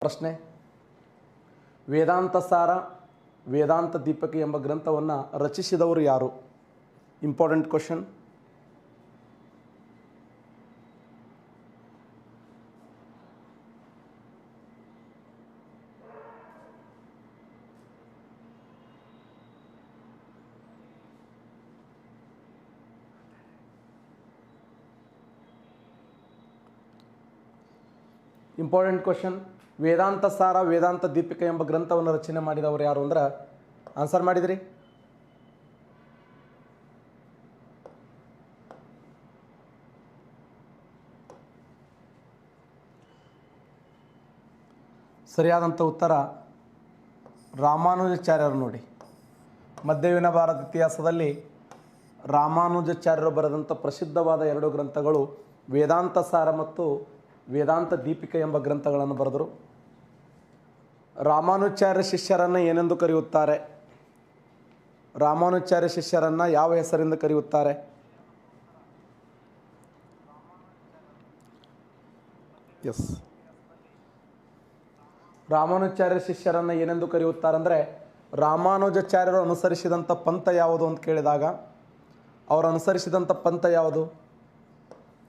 ಪ್ರಶ್ನೆ. ವೇದಾಂತ ಸಾರ ವೇದಾಂತ ದೀಪಕ ಎಂಬ ಗ್ರಂಥವನ್ನು ರಚಿಸಿದವರು ಯಾರು? Important question important question Vedanta Sara Vedanta Deepika ಎಂಬ ಗ್ರಂಥವನ್ನು ರಚನೆ ಮಾಡಿದವರು ಯಾರು ಅಂದ್ರೆ ಆನ್ಸರ್ ಮಾಡಿದ್ರಿ? ಸರಿಯಾದಂಥ ಉತ್ತರ ರಾಮಾನುಜಾಚಾರ್ಯರು ನೋಡಿ. ಮಧ್ಯವಿನ ಭಾರತ ಇತಿಹಾಸದಲ್ಲಿ ರಾಮಾನುಜಾಚಾರ್ಯರು ಬರೆದಂಥ ಪ್ರಸಿದ್ಧವಾದ ಎರಡು ಗ್ರಂಥಗಳು ವೇದಾಂತ ಸಾರ ಮತ್ತು ವೇದಾಂತ ದೀಪಿಕ ಎಂಬ ಗ್ರಂಥಗಳನ್ನು ಬರೆದರು. ರಾಮಾನುಚಾರ್ಯ ಶಿಷ್ಯರನ್ನು ಏನೆಂದು ಕರೆಯುತ್ತಾರೆ? ರಾಮಾನುಚಾರ್ಯ ಶಿಷ್ಯರನ್ನು ಯಾವ ಹೆಸರಿಂದ ಕರೆಯುತ್ತಾರೆ? ಎಸ್ ರಾಮಾನುಚಾರ್ಯ ಶಿಷ್ಯರನ್ನು ಏನೆಂದು ಕರೆಯುತ್ತಾರಂದರೆ, ರಾಮಾನುಜಾಚಾರ್ಯರು ಅನುಸರಿಸಿದಂಥ ಪಂಥ ಯಾವುದು ಅಂತ ಕೇಳಿದಾಗ, ಅವರು ಅನುಸರಿಸಿದಂಥ ಪಂಥ ಯಾವುದು?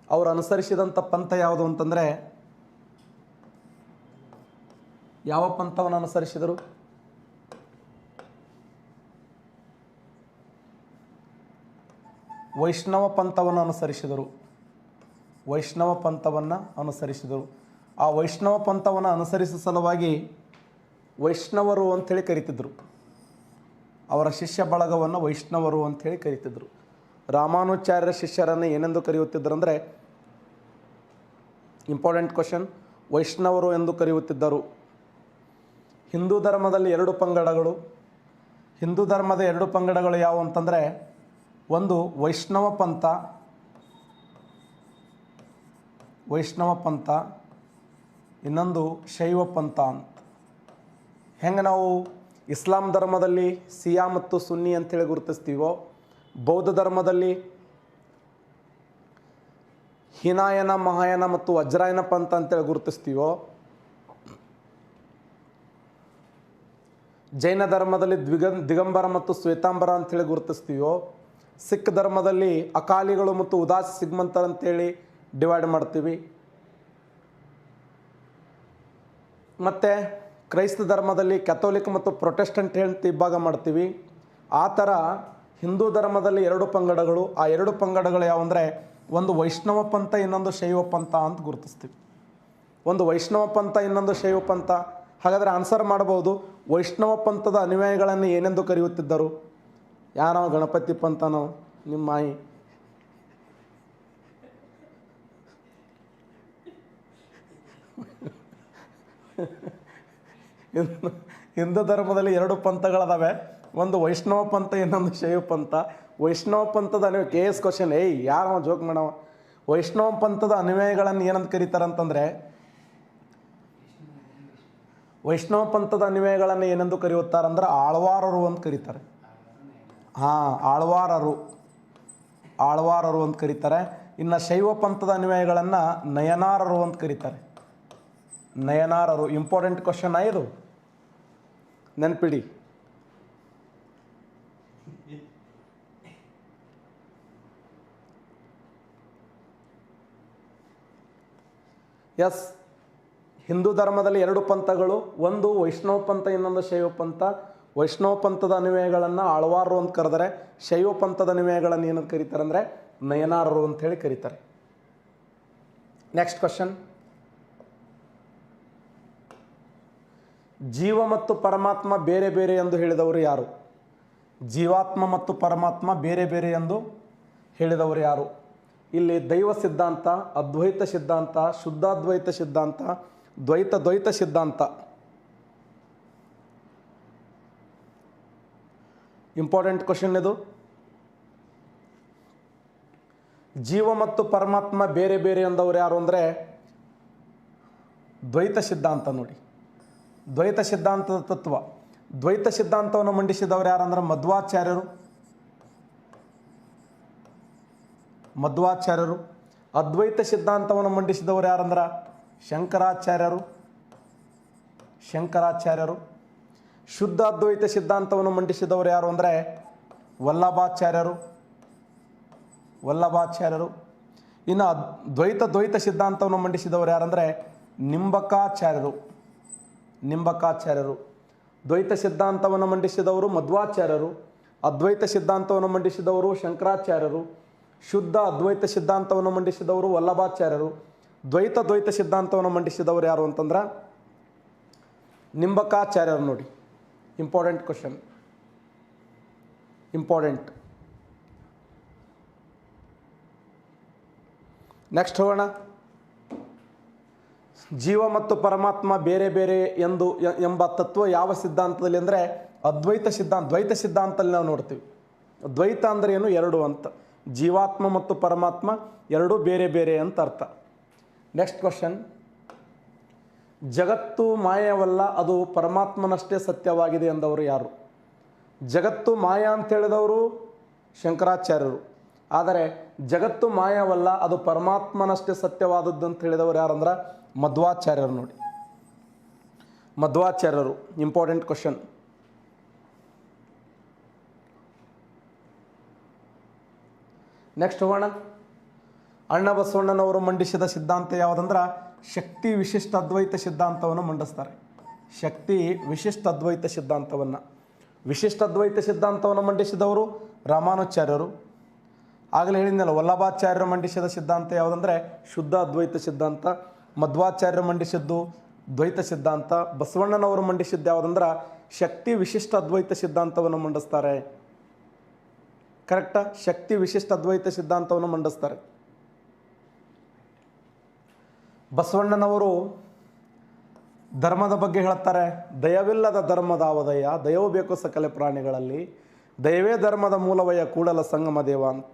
ಅವರು ಅನುಸರಿಸಿದಂಥ ಪಂಥ ಯಾವುದು ಅಂತಂದರೆ ಯಾವ ಪಂಥವನ್ನು ಅನುಸರಿಸಿದರು? ವೈಷ್ಣವ ಪಂಥವನ್ನು ಅನುಸರಿಸಿದರು. ವೈಷ್ಣವ ಪಂಥವನ್ನು ಅನುಸರಿಸಿದರು. ಆ ವೈಷ್ಣವ ಪಂಥವನ್ನು ಅನುಸರಿಸುವ ಸಲುವಾಗಿ ವೈಷ್ಣವರು ಅಂಥೇಳಿ ಕರಿತಿದ್ದರು ಅವರ ಶಿಷ್ಯ ಬಳಗವನ್ನು ವೈಷ್ಣವರು ಅಂಥೇಳಿ ಕರಿತಿದ್ದರು ರಾಮಾನುಚಾರ್ಯರ ಶಿಷ್ಯರನ್ನು ಏನೆಂದು ಕರೆಯುತ್ತಿದ್ದರು ಅಂದರೆ ಇಂಪಾರ್ಟೆಂಟ್ ಕ್ವಶನ್ ವೈಷ್ಣವರು ಎಂದು ಕರೆಯುತ್ತಿದ್ದರು. ಹಿಂದೂ ಧರ್ಮದಲ್ಲಿ ಎರಡು ಪಂಗಡಗಳು. ಹಿಂದೂ ಧರ್ಮದ ಎರಡು ಪಂಗಡಗಳು ಯಾವುವು ಅಂತಂದರೆ, ಒಂದು ವೈಷ್ಣವ ಪಂಥ ವೈಷ್ಣವ ಪಂಥ, ಇನ್ನೊಂದು ಶೈವ ಪಂಥ ಅಂತ. ಹೆಂಗೆ ನಾವು ಇಸ್ಲಾಂ ಧರ್ಮದಲ್ಲಿ ಸಿಯಾ ಮತ್ತು ಸುನ್ನಿ ಅಂತೇಳಿ ಗುರುತಿಸ್ತೀವೋ, ಬೌದ್ಧ ಧರ್ಮದಲ್ಲಿ ಹೀನಾಯನ, ಮಹಾಯನ ಮತ್ತು ವಜ್ರಾಯನ ಪಂಥ ಅಂತೇಳಿ ಗುರುತಿಸ್ತೀವೋ ಜೈನ ಧರ್ಮದಲ್ಲಿ ದ್ವಿಗ, ದಿಗಂಬರ ಮತ್ತು ಶ್ವೇತಾಂಬರ ಅಂತೇಳಿ ಗುರುತಿಸ್ತೀವೋ? ಸಿಖ್ ಧರ್ಮದಲ್ಲಿ ಅಕಾಲಿಗಳು ಮತ್ತು ಉದಾಸಿ ಸಿಗ್ಮಂತರ ಅಂತೇಳಿ ಡಿವೈಡ್ ಮಾಡ್ತೀವಿ. ಮತ್ತು ಕ್ರೈಸ್ತ ಧರ್ಮದಲ್ಲಿ ಕ್ಯಾಥೋಲಿಕ್ ಮತ್ತು ಪ್ರೊಟೆಸ್ಟೆಂಟ್ ಅಂತ ಇಬ್ಬಾಗ ಮಾಡ್ತೀವಿ. ಆ ಥರ ಹಿಂದೂ ಧರ್ಮದಲ್ಲಿ ಎರಡು ಪಂಗಡಗಳು, ಆ ಎರಡು ಪಂಗಡಗಳು ಯಾವಂದರೆ ಒಂದು ವೈಷ್ಣವ ಪಂಥ, ಇನ್ನೊಂದು ಶೈವ ಪಂಥ ಅಂತ ಗುರುತಿಸ್ತೀವಿ. ಒಂದು ವೈಷ್ಣವ ಪಂಥ, ಇನ್ನೊಂದು ಶೈವ ಪಂಥ. ಹಾಗಾದರೆ ಆನ್ಸರ್ ಮಾಡ್ಬೋದು. ವೈಷ್ಣವ ಪಂಥದ ಅನುಯಾಯಿಗಳನ್ನು ಏನೆಂದು ಕರೆಯುತ್ತಿದ್ದರು? ಯಾರವ ಗಣಪತಿ ಪಂಥನೋ ನಿಮ್ಮ ಮಾಯಿ. ಹಿಂದೂ ಧರ್ಮದಲ್ಲಿ ಎರಡು ಪಂಥಗಳದಾವೆ. ಒಂದು ವೈಷ್ಣವ ಪಂಥ, ಇನ್ನೊಂದು ಶೈವ ಪಂಥ. ವೈಷ್ಣವ ಪಂಥದ ಅನುಯಾಯಿ ಕೆ ಎಸ್ ಕ್ವಶನ್ ಏಯ್ ಯಾರವ ಜೋಕ್ ಮಾಡವ. ವೈಷ್ಣವ ಪಂಥದ ಅನುಯಾಯಿಗಳನ್ನು ಏನಂತ ಕರೀತಾರಂತಂದರೆ ವೈಷ್ಣವ ಪಂಥದ ಅನುಯಾಯಿಗಳನ್ನು ಏನೆಂದು ಕರೆಯುತ್ತಾರಂದ್ರೆ ಆಳ್ವಾರರು ಅಂತ ಕರೀತಾರೆ. ಹಾಂ, ಆಳ್ವಾರರು. ಆಳ್ವಾರರು ಅಂತ ಕರೀತಾರೆ. ಇನ್ನು ಶೈವ ಪಂಥದ ಅನುಯಾಯಿಗಳನ್ನು ನಯನಾರರು ಅಂತ ಕರೀತಾರೆ. ನಯನಾರರು ಇಂಪಾರ್ಟೆಂಟ್ ಕ್ವಶನ್ ಇದು? ನೆನ್ಪಿಡಿ. ಎಸ್ ಹಿಂದೂ ಧರ್ಮದಲ್ಲಿ ಎರಡು ಪಂಥಗಳು, ಒಂದು ವೈಷ್ಣವ ಪಂಥ, ಇನ್ನೊಂದು ಶೈವ ಪಂಥ. ವೈಷ್ಣವ ಪಂಥದ ಅನುಯಾಯಿಗಳನ್ನು ಆಳ್ವಾರರು ಅಂತ ಕರೆದರೆ, ಶೈವ ಪಂಥದ ಅನುಯಾಯಿಗಳನ್ನು ಏನಂತ ಕರೀತಾರೆ ಅಂದರೆ ನಯನಾರರು ಅಂತ ಹೇಳಿ ಕರೀತಾರೆ. ನೆಕ್ಸ್ಟ್ ಕ್ವಶನ್ ಜೀವ ಮತ್ತು ಪರಮಾತ್ಮ ಬೇರೆ ಬೇರೆ ಎಂದು ಹೇಳಿದವರು ಯಾರು? ಜೀವಾತ್ಮ ಮತ್ತು ಪರಮಾತ್ಮ ಬೇರೆ ಬೇರೆ ಎಂದು ಹೇಳಿದವರು ಯಾರು? ಇಲ್ಲಿ ದೈವ ಸಿದ್ಧಾಂತ, ಅದ್ವೈತ ಸಿದ್ಧಾಂತ, ಶುದ್ಧಾದ್ವೈತ ಸಿದ್ಧಾಂತ ದ್ವೈತ ದ್ವೈತ ಸಿದ್ಧಾಂತ. ಇಂಪಾರ್ಟೆಂಟ್ ಕ್ವಶನ್ ಇದು. ಜೀವ ಮತ್ತು ಪರಮಾತ್ಮ ಬೇರೆ ಬೇರೆ ಅಂದವ್ರು ಯಾರು ಅಂದರೆ ದ್ವೈತ ಸಿದ್ಧಾಂತ ನೋಡಿ. ದ್ವೈತ ಸಿದ್ಧಾಂತದ ತತ್ವ. ದ್ವೈತ ಸಿದ್ಧಾಂತವನ್ನು ಮಂಡಿಸಿದವರು ಯಾರಂದ್ರೆ ಮಧ್ವಾಚಾರ್ಯರು. ಮಧ್ವಾಚಾರ್ಯರು. ಅದ್ವೈತ ಸಿದ್ಧಾಂತವನ್ನು ಮಂಡಿಸಿದವರು ಯಾರಂದ್ರೆ ಶಂಕರಾಚಾರ್ಯರು ಶಂಕರಾಚಾರ್ಯರು ಶುದ್ಧ ಅದ್ವೈತ ಸಿದ್ಧಾಂತವನ್ನು ಮಂಡಿಸಿದವರು ಯಾರು ಅಂದರೆ ವಲ್ಲಭಾಚಾರ್ಯರು ವಲ್ಲಭಾಚಾರ್ಯರು. ಇನ್ನು ದ್ವೈತ ದ್ವೈತ ಸಿದ್ಧಾಂತವನ್ನು ಮಂಡಿಸಿದವರು ಯಾರಂದರೆ ನಿಂಬಕಾಚಾರ್ಯರು ನಿಂಬಕಾಚಾರ್ಯರು. ದ್ವೈತ ಸಿದ್ಧಾಂತವನ್ನು ಮಂಡಿಸಿದವರು ಮಧ್ವಾಚಾರ್ಯರು, ಅದ್ವೈತ ಸಿದ್ಧಾಂತವನ್ನು ಮಂಡಿಸಿದವರು ಶಂಕರಾಚಾರ್ಯರು, ಶುದ್ಧ ಅದ್ವೈತ ಸಿದ್ಧಾಂತವನ್ನು ಮಂಡಿಸಿದವರು ವಲ್ಲಭಾಚಾರ್ಯರು. ದ್ವೈತ ದ್ವೈತ ಸಿದ್ಧಾಂತವನ್ನು ಮಂಡಿಸಿದವರು ಯಾರು ಅಂತಂದ್ರೆ ನಿಂಬಕಾಚಾರ್ಯರು ನೋಡಿ. ಇಂಪಾರ್ಟೆಂಟ್ ಕ್ವಶನ್ ಇಂಪಾರ್ಟೆಂಟ್ ನೆಕ್ಸ್ಟ್ ಹೋಗೋಣ. ಜೀವ ಮತ್ತು ಪರಮಾತ್ಮ ಬೇರೆ ಬೇರೆ ಎಂದು ಎಂಬ ತತ್ವ ಯಾವ ಸಿದ್ಧಾಂತದಲ್ಲಿ ಅಂದರೆ ಅದ್ವೈತ ಸಿದ್ಧಾಂತ, ದ್ವೈತ ಸಿದ್ಧಾಂತದಲ್ಲಿ ನಾವು ನೋಡ್ತೀವಿ. ದ್ವೈತ ಅಂದರೆ ಏನು? ಎರಡು ಅಂತ. ಜೀವಾತ್ಮ ಮತ್ತು ಪರಮಾತ್ಮ ಎರಡೂ ಬೇರೆ ಬೇರೆ ಅಂತ ಅರ್ಥ. ನೆಕ್ಸ್ಟ್ ಕ್ವಶನ್ ಜಗತ್ತು ಮಾಯವಲ್ಲ, ಅದು ಪರಮಾತ್ಮನಷ್ಟೇ ಸತ್ಯವಾಗಿದೆ ಎಂದವರು ಯಾರು? ಜಗತ್ತು ಮಾಯ ಅಂತ ಹೇಳಿದವರು ಶಂಕರಾಚಾರ್ಯರು. ಆದರೆ ಜಗತ್ತು ಮಾಯವಲ್ಲ, ಅದು ಪರಮಾತ್ಮನಷ್ಟೇ ಸತ್ಯವಾದದ್ದು ಅಂತ ಹೇಳಿದವರು ಯಾರಂದ್ರೆ? ಮಧ್ವಾಚಾರ್ಯರು ನೋಡಿ. ಮಧ್ವಾಚಾರ್ಯರು ಇಂಪಾರ್ಟೆಂಟ್ ಕ್ವಶನ್ ನೆಕ್ಸ್ಟ್ ಹೋಗೋಣ. ಅಣ್ಣ ಬಸವಣ್ಣನವರು ಮಂಡಿಸಿದ ಸಿದ್ಧಾಂತ ಯಾವುದಂದ್ರೆ ಶಕ್ತಿ ವಿಶಿಷ್ಟ ಅದ್ವೈತ ಸಿದ್ಧಾಂತವನ್ನು ಮಂಡಿಸ್ತಾರೆ. ಶಕ್ತಿ ವಿಶಿಷ್ಟ ಅದ್ವೈತ ಸಿದ್ಧಾಂತವನ್ನು. ವಿಶಿಷ್ಟ ಅದ್ವೈತ ಸಿದ್ಧಾಂತವನ್ನು ಮಂಡಿಸಿದವರು ರಾಮಾನುಚಾರ್ಯರು. ಆಗಲೇ ಹೇಳಿದ್ನಲ್ಲ, ವಲ್ಲಭಾಚಾರ್ಯರು ಮಂಡಿಸಿದ ಸಿದ್ಧಾಂತ ಯಾವುದಂದ್ರೆ ಶುದ್ಧ ಅದ್ವೈತ ಸಿದ್ಧಾಂತ, ಮಧ್ವಾಚಾರ್ಯರು ಮಂಡಿಸಿದ್ದು ದ್ವೈತ ಸಿದ್ಧಾಂತ, ಬಸವಣ್ಣನವರು ಮಂಡಿಸಿದ್ದು ಯಾವುದಂದ್ರೆ ಶಕ್ತಿ ವಿಶಿಷ್ಟ ಅದ್ವೈತ ಸಿದ್ಧಾಂತವನ್ನು ಮಂಡಿಸ್ತಾರೆ. ಕರೆಕ್ಟಾ? ಶಕ್ತಿ ವಿಶಿಷ್ಟ ಅದ್ವೈತ ಸಿದ್ಧಾಂತವನ್ನು ಮಂಡಿಸ್ತಾರೆ. ಬಸವಣ್ಣನವರು ಧರ್ಮದ ಬಗ್ಗೆ ಹೇಳ್ತಾರೆ, ದಯವಿಲ್ಲದ ಧರ್ಮದ ಅವದಯ ದಯವು ಬೇಕು ಸಕಲೆ ಪ್ರಾಣಿಗಳಲ್ಲಿ, ದಯವೇ ಧರ್ಮದ ಮೂಲವಯ ಕೂಡಲ ಸಂಗಮ ದೇವ ಅಂತ.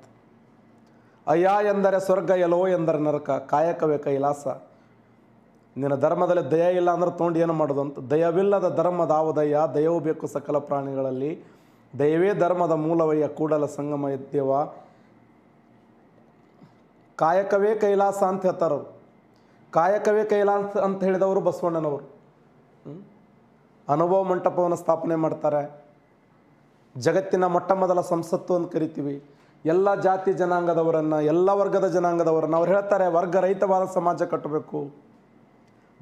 ಅಯ್ಯ ಎಂದರೆ ಸ್ವರ್ಗ ಎಲೋ ಎಂದರೆ ನರಕ, ಕಾಯಕವೇ ಕೈಲಾಸ. ನಿನ್ನ ಧರ್ಮದಲ್ಲಿ ದಯ ಇಲ್ಲ ಅಂದ್ರೆ ತೊಗೊಂಡು ಏನು ಮಾಡೋದು ಅಂತ. ದಯವಿಲ್ಲದ ಧರ್ಮದ ಆವದಯ ದಯವು ಬೇಕು ಸಕಲ ಪ್ರಾಣಿಗಳಲ್ಲಿ, ದಯವೇ ಧರ್ಮದ ಮೂಲವಯ್ಯ ಕೂಡಲ ಸಂಗಮ ದೇವ. ಕಾಯಕವೇ ಕೈಲಾಸ ಅಂತ ಹೇಳ್ತಾರೆ ಅವ್ರು. ಕಾಯಕವೇ ಕೈಲಾಸ ಅಂತ ಹೇಳಿದವರು ಬಸವಣ್ಣನವರು. ಅನುಭವ ಮಂಟಪವನ್ನು ಸ್ಥಾಪನೆ ಮಾಡ್ತಾರೆ. ಜಗತ್ತಿನ ಮೊಟ್ಟ ಮೊದಲ ಸಂಸತ್ತು ಅಂತ ಕರಿತೀವಿ. ಎಲ್ಲ ಜಾತಿ ಜನಾಂಗದವರನ್ನು, ಎಲ್ಲ ವರ್ಗದ ಜನಾಂಗದವರನ್ನು ಅವ್ರು ಹೇಳ್ತಾರೆ ವರ್ಗ ರಹಿತವಾದ ಸಮಾಜ ಕಟ್ಟಬೇಕು.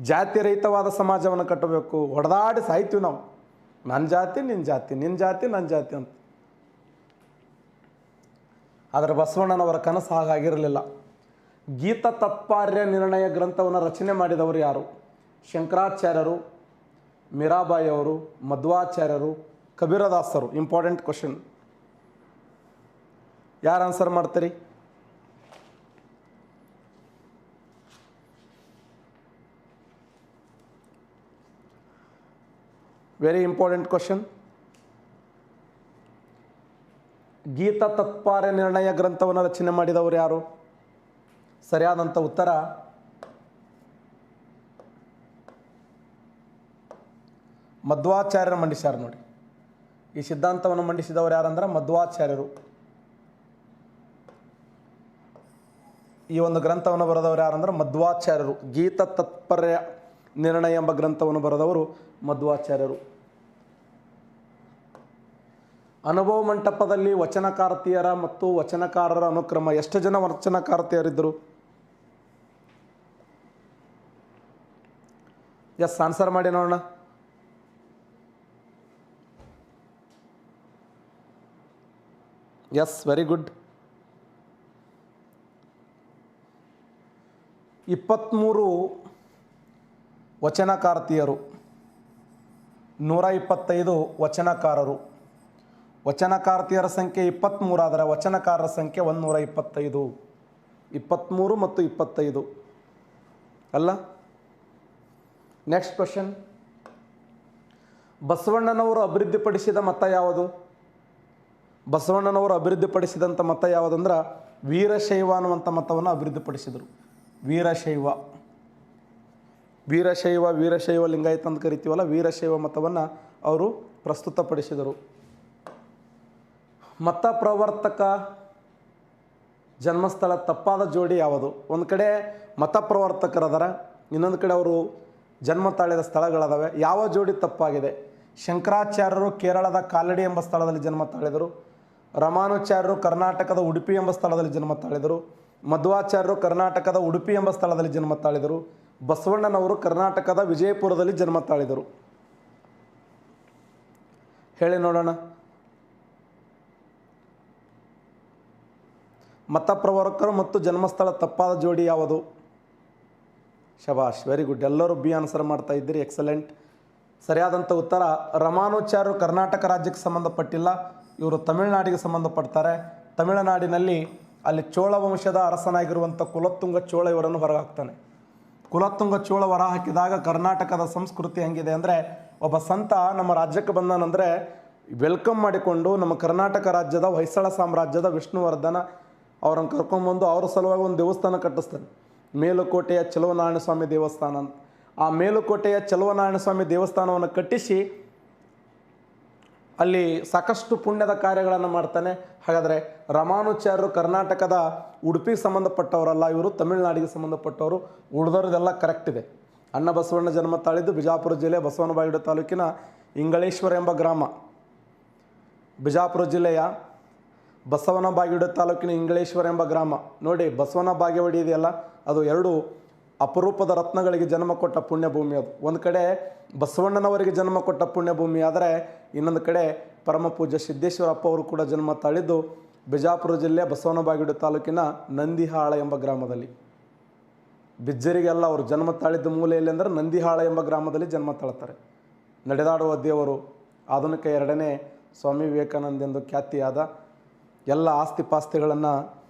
ಜಾತಿ ರಹಿತವಾದ ಸಮಾಜವನ್ನು ಕಟ್ಟಬೇಕು. ಹೊಡೆದಾಡಿ ಸಾಯ್ತೀವಿ ನಾವು. ನನ್ನ ಜಾತಿ ನಿನ್ನ ಜಾತಿ ನಿನ್ನ ಜಾತಿ ನನ್ನ ಜಾತಿ ಅಂತ. ಆದರೆ ಬಸವಣ್ಣನವರ ಕನಸು ಹಾಗಾಗಿರಲಿಲ್ಲ. ಗೀತ ತತ್ಪಾರ್ಯ ನಿರ್ಣಯ ಗ್ರಂಥವನ್ನು ರಚನೆ ಮಾಡಿದವರು ಯಾರು? ಶಂಕರಾಚಾರ್ಯರು ಮೀರಾಬಾಯಿಯವರು ಮಧ್ವಾಚಾರ್ಯರು, ಕಬೀರದಾಸರು? ಇಂಪಾರ್ಟೆಂಟ್ ಕ್ವಶನ್ ಯಾರು ಆನ್ಸರ್ ಮಾಡ್ತೀರಿ? Very important question Gita Tatparya Nirnaya ಗ್ರಂಥವನ್ನು ರಚನೆ ಮಾಡಿದವರು ಯಾರು? ಸರಿಯಾದಂಥ ಉತ್ತರ. ಮಧ್ವಾಚಾರ್ಯರು ಮಂಡಿಸ್ಯಾರ ನೋಡಿ. ಈ ಸಿದ್ಧಾಂತವನ್ನು ಮಂಡಿಸಿದವರು ಯಾರಂದ್ರೆ ಮಧ್ವಾಚಾರ್ಯರು. ಈ ಒಂದು ಗ್ರಂಥವನ್ನು ಬರೆದವರು ಯಾರಂದ್ರೆ ಮಧ್ವಾಚಾರ್ಯರು. ಗೀತ ತತ್ಪರ್ಯ ನಿರ್ಣಯ ಎಂಬ ಗ್ರಂಥವನ್ನು ಬರೆದವರು ಮಧ್ವಾಚಾರ್ಯರು. ಅನುಭವ ಮಂಟಪದಲ್ಲಿ ವಚನಕಾರತಿಯರ ಮತ್ತು ವಚನಕಾರರ ಅನುಕ್ರಮ. ಎಷ್ಟು ಜನ ವಚನಕಾರತಿಯರಿದ್ದರು? ಎಸ್ ಆನ್ಸರ್ ಮಾಡಿ ನೋಡೋಣ ಎಸ್ ವೆರಿ ಗುಡ್ ಇಪ್ಪತ್ತ್ಮೂರು ವಚನಕಾರ್ತಿಯರು. ನೂರ ಇಪ್ಪತ್ತೈದು ವಚನಕಾರರು. ವಚನಕಾರ್ತಿಯರ ಸಂಖ್ಯೆ ಇಪ್ಪತ್ತ್ಮೂರು ಆದರೆ ವಚನಕಾರರ ಸಂಖ್ಯೆ ಒಂದು ನೂರ ಇಪ್ಪತ್ತೈದು. ಇಪ್ಪತ್ತ್ಮೂರು ಮತ್ತು ಇಪ್ಪತ್ತೈದು. ಅಲ್ಲ? ನೆಕ್ಸ್ಟ್ ಕ್ವಶನ್ ಬಸವಣ್ಣನವರು ಅಭಿವೃದ್ಧಿಪಡಿಸಿದ ಮತ ಯಾವುದು? ಬಸವಣ್ಣನವರು ಅಭಿವೃದ್ಧಿಪಡಿಸಿದಂಥ ಮತ ಯಾವುದಂದ್ರೆ ವೀರಶೈವ ಅನ್ನುವಂಥ ಮತವನ್ನು ಅಭಿವೃದ್ಧಿಪಡಿಸಿದರು. ವೀರಶೈವ. ವೀರಶೈವ ವೀರಶೈವ ಲಿಂಗಾಯತ ಅಂತ ಕರಿತೀವಲ್ಲ, ವೀರಶೈವ ಮತವನ್ನು ಅವರು ಪ್ರಸ್ತುತಪಡಿಸಿದರು. ಮತ ಪ್ರವರ್ತಕ ಜನ್ಮಸ್ಥಳ ತಪ್ಪಾದ ಜೋಡಿ ಯಾವುದು? ಒಂದು ಕಡೆ ಮತ ಪ್ರವರ್ತಕರದಾರ, ಇನ್ನೊಂದು ಕಡೆ ಅವರು ಜನ್ಮ ತಾಳಿದ ಸ್ಥಳಗಳದಾವೆ. ಯಾವ ಜೋಡಿ ತಪ್ಪಾಗಿದೆ? ಶಂಕರಾಚಾರ್ಯರು ಕೇರಳದ ಕಾಲಡಿ ಎಂಬ ಸ್ಥಳದಲ್ಲಿ ಜನ್ಮ ತಾಳಿದರು. ರಮಾನುಚಾರ್ಯರು ಕರ್ನಾಟಕದ ಉಡುಪಿ ಎಂಬ ಸ್ಥಳದಲ್ಲಿ ಜನ್ಮ ತಾಳಿದರು. ಮಧ್ವಾಚಾರ್ಯರು ಕರ್ನಾಟಕದ ಉಡುಪಿ ಎಂಬ ಸ್ಥಳದಲ್ಲಿ ಜನ್ಮ ತಾಳಿದರು. ಬಸವಣ್ಣನವರು ಕರ್ನಾಟಕದ ವಿಜಯಪುರದಲ್ಲಿ ಜನ್ಮ ತಾಳಿದರು. ಹೇಳಿ ನೋಡೋಣ. ಮತಪ್ರವರ್ಕರು ಮತ್ತು ಜನ್ಮಸ್ಥಳ ತಪ್ಪಾದ ಜೋಡಿ ಯಾವುದು? ಶಬಾಷ್ ವೆರಿ ಗುಡ್ ಎಲ್ಲರೂ ಬಿ ಆನ್ಸರ್ ಮಾಡ್ತಾ ಇದ್ದೀರಿ ಎಕ್ಸಲೆಂಟ್ ಸರಿಯಾದಂಥ ಉತ್ತರ, ರಮಾನುಚಾರ್ಯರು ಕರ್ನಾಟಕ ರಾಜ್ಯಕ್ಕೆ ಸಂಬಂಧಪಟ್ಟಿಲ್ಲ, ಇವರು ತಮಿಳುನಾಡಿಗೆ ಸಂಬಂಧಪಡ್ತಾರೆ. ತಮಿಳುನಾಡಿನಲ್ಲಿ ಅಲ್ಲಿ ಚೋಳ ವಂಶದ ಅರಸನಾಗಿರುವಂಥ ಕುಲತ್ತುಂಗ ಚೋಳ ಇವರನ್ನು ಹೊರಹಾಕ್ತಾನೆ. ಕುಲತ್ತುಂಗ ಚೋಳ ಹೊರ ಹಾಕಿದಾಗ ಕರ್ನಾಟಕದ ಸಂಸ್ಕೃತಿ ಹೆಂಗಿದೆ ಅಂದರೆ, ಒಬ್ಬ ಸಂತ ನಮ್ಮ ರಾಜ್ಯಕ್ಕೆ ಬಂದಾನಂದರೆ ವೆಲ್ಕಮ್ ಮಾಡಿಕೊಂಡು ನಮ್ಮ ಕರ್ನಾಟಕ ರಾಜ್ಯದ ಹೊಯ್ಸಳ ಸಾಮ್ರಾಜ್ಯದ ವಿಷ್ಣುವರ್ಧನ ಅವರನ್ನು ಕರ್ಕೊಂಬಂದು ಅವರ ಸಲುವಾಗಿ ಒಂದು ದೇವಸ್ಥಾನ ಕಟ್ಟಿಸ್ತಾನೆ. ಮೇಲುಕೋಟೆಯ ಚಲುವನಾರಾಯಣ ಸ್ವಾಮಿ ದೇವಸ್ಥಾನ. ಆ ಮೇಲುಕೋಟೆಯ ಚಲುವನಾರಾಯಣ ಸ್ವಾಮಿ ದೇವಸ್ಥಾನವನ್ನು ಕಟ್ಟಿಸಿ ಅಲ್ಲಿ ಸಾಕಷ್ಟು ಪುಣ್ಯದ ಕಾರ್ಯಗಳನ್ನು ಮಾಡ್ತಾನೆ. ಹಾಗಾದರೆ ರಮಾನುಚಾರ್ಯರು ಕರ್ನಾಟಕದ ಉಡುಪಿಗೆ ಸಂಬಂಧಪಟ್ಟವರಲ್ಲ, ಇವರು ತಮಿಳುನಾಡಿಗೆ ಸಂಬಂಧಪಟ್ಟವರು ಉಳಿದವ್ರದೆಲ್ಲ ಕರೆಕ್ಟ್ ಇದೆ. ಅಣ್ಣ ಬಸವಣ್ಣ ಜನ್ಮ ತಾಳಿದ್ದು ಬಿಜಾಪುರ ಜಿಲ್ಲೆ ಬಸವನಬಾಗಿಡು ತಾಲೂಕಿನ ಇಂಗಳೇಶ್ವರ ಎಂಬ ಗ್ರಾಮ. ಬಿಜಾಪುರ ಜಿಲ್ಲೆಯ ಬಸವನ ಬಾಗೇವಾಡಿ ತಾಲೂಕಿನ ಇಂಗಳೇಶ್ವರ ಎಂಬ ಗ್ರಾಮ. ನೋಡಿ ಬಸವನ ಬಾಗೇವಾಡಿ ಇದೆಯಲ್ಲ ಅದು ಎರಡು ಅಪರೂಪದ ರತ್ನಗಳಿಗೆ ಜನ್ಮ ಕೊಟ್ಟ ಪುಣ್ಯಭೂಮಿ ಅದು. ಒಂದು ಕಡೆ ಬಸವಣ್ಣನವರಿಗೆ ಜನ್ಮ ಕೊಟ್ಟ ಪುಣ್ಯಭೂಮಿ, ಆದರೆ ಇನ್ನೊಂದು ಕಡೆ ಪರಮ ಪೂಜ್ಯ ಸಿದ್ದೇಶ್ವರಪ್ಪ ಅವರು ಕೂಡ ಜನ್ಮ ತಾಳಿದ್ದು ಬಿಜಾಪುರ ಜಿಲ್ಲೆ ಬಸವನ ಬಾಗೇವಾಡಿ ತಾಲೂಕಿನ ನಂದಿಹಾಳ ಎಂಬ ಗ್ರಾಮದಲ್ಲಿ. ಬಿಜ್ಜರಿಗೆಲ್ಲ ಅವರು ಜನ್ಮ ತಾಳಿದ್ದ ಮೂಲೆಯಲ್ಲಿ ಅಂದರೆ ನಂದಿಹಾಳ ಎಂಬ ಗ್ರಾಮದಲ್ಲಿ ಜನ್ಮ ತಾಳ್ತಾರೆ. ನಡೆದಾಡುವ ದೇವರು ಆಧುನಿಕ ಎರಡನೇ ಸ್ವಾಮಿ ವಿವೇಕಾನಂದ ಎಂದು ಖ್ಯಾತಿಯಾದ ಎಲ್ಲ ಆಸ್ತಿ ಪಾಸ್ತಿಗಳನ್ನು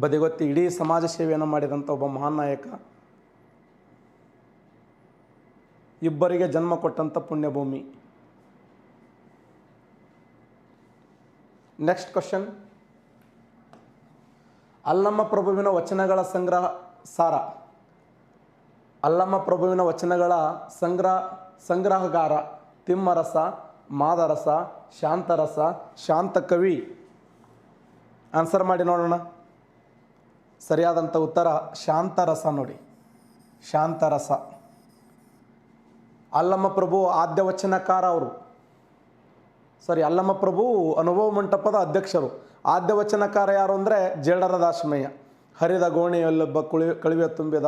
ಬದಿಗೊತ್ತಿ ಇಡೀ ಸಮಾಜ ಸೇವೆಯನ್ನು ಮಾಡಿದಂಥ ಒಬ್ಬ ಮಹಾನ್ ನಾಯಕ. ಇಬ್ಬರಿಗೆ ಜನ್ಮ ಕೊಟ್ಟಂಥ ಪುಣ್ಯಭೂಮಿ. ನೆಕ್ಸ್ಟ್ ಕ್ವಶನ್ ಅಲ್ಲಮ್ಮ ಪ್ರಭುವಿನ ವಚನಗಳ ಸಂಗ್ರಹ ಸಾರ. ಅಲ್ಲಮ್ಮ ಪ್ರಭುವಿನ ವಚನಗಳ ಸಂಗ್ರಹ ಸಂಗ್ರಹಗಾರ ತಿಮ್ಮರಸ, ಮಾದರಸ, ಶಾಂತರಸ, ಶಾಂತಕವಿ. ಆನ್ಸರ್ ಮಾಡಿ ನೋಡೋಣ. ಸರಿಯಾದಂಥ ಉತ್ತರ ಶಾಂತರಸ ನೋಡಿ. ಶಾಂತರಸ ಅಲ್ಲಮ್ಮ ಪ್ರಭು ಆದ್ಯ ವಚನಕಾರ ಅವರು. ಸಾರಿ, ಅಲ್ಲಮ್ಮ ಪ್ರಭು ಅನುಭವ ಮಂಟಪದ ಅಧ್ಯಕ್ಷರು. ಆದ್ಯ ವಚನಕಾರ ಯಾರು ಅಂದರೆ ಜೇಡರ ದಾಶಮಯ್ಯ. ಹರಿದ ಗೋಣೆಯಲ್ಲೊಬ್ಬ ಕುಳಿ, ಕಳಿವೆ ತುಂಬಿದ,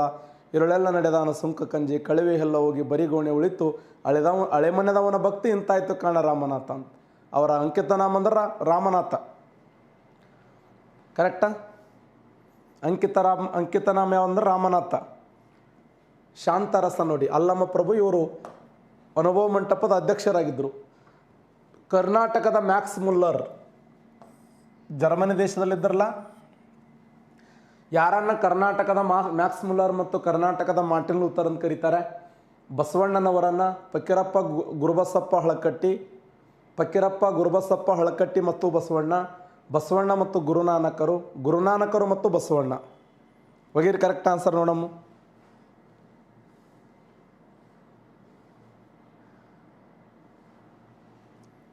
ಇರುಳೆಲ್ಲ ನಡೆದಾನ ಸುಂಕ ಕಂಜಿ, ಕಳಿವೆ ಎಲ್ಲ ಹೋಗಿ ಬರಿ ಗೋಣೆ ಉಳಿತು, ಅಳೆದವ ಹಳೆಮನೆದವನ ಭಕ್ತಿ ಇಂತಾಯ್ತು ಕಾಣ ರಾಮನಾಥ ಅಂತ. ಅವರ ಅಂಕಿತ ನಾಮ ಅಂದ್ರೆ ರಾಮನಾಥ. ಕರೆಕ್ಟಾ? ಅಂಕಿತ ರಾಮ್, ಅಂಕಿತ ನಾಮ ಯಾವಂದ್ರೆ ರಾಮನಾಥ. ಶಾಂತರಸ ನೋಡಿ. ಅಲ್ಲಮ್ಮ ಪ್ರಭು, ಇವರು ಅನುಭವ ಮಂಟಪದ ಅಧ್ಯಕ್ಷರಾಗಿದ್ದರು. ಕರ್ನಾಟಕದ ಮ್ಯಾಕ್ಸ್ ಮುಲ್ಲರ್. ಜರ್ಮನಿ ದೇಶದಲ್ಲಿದ್ದರಲ್ಲ? ಯಾರನ್ನ ಕರ್ನಾಟಕದ ಮಾ, ಮ್ಯಾಕ್ಸ್ ಮುಲ್ಲರ್ ಮತ್ತು ಕರ್ನಾಟಕದ ಮಾರ್ಟಿನ್ ಲೂಥರ್ ಅಂತ ಕರೀತಾರೆ? ಬಸವಣ್ಣನವರನ್ನು ಫಕೀರಪ್ಪ ಗುರುಬಸಪ್ಪ ಹಳಕಟ್ಟಿ, ಫಕೀರಪ್ಪ ಗುರುಬಸಪ್ಪ ಹಳಕಟ್ಟಿ ಮತ್ತು ಬಸವಣ್ಣ. ಬಸವಣ್ಣ ಮತ್ತು ಗುರುನಾನಕರು ಗುರುನಾನಕರು ಮತ್ತು ಬಸವಣ್ಣ. ವಗೀರ್ ಕರೆಕ್ಟ್ ಆನ್ಸರ್ ನೋಡಮ್ಮ.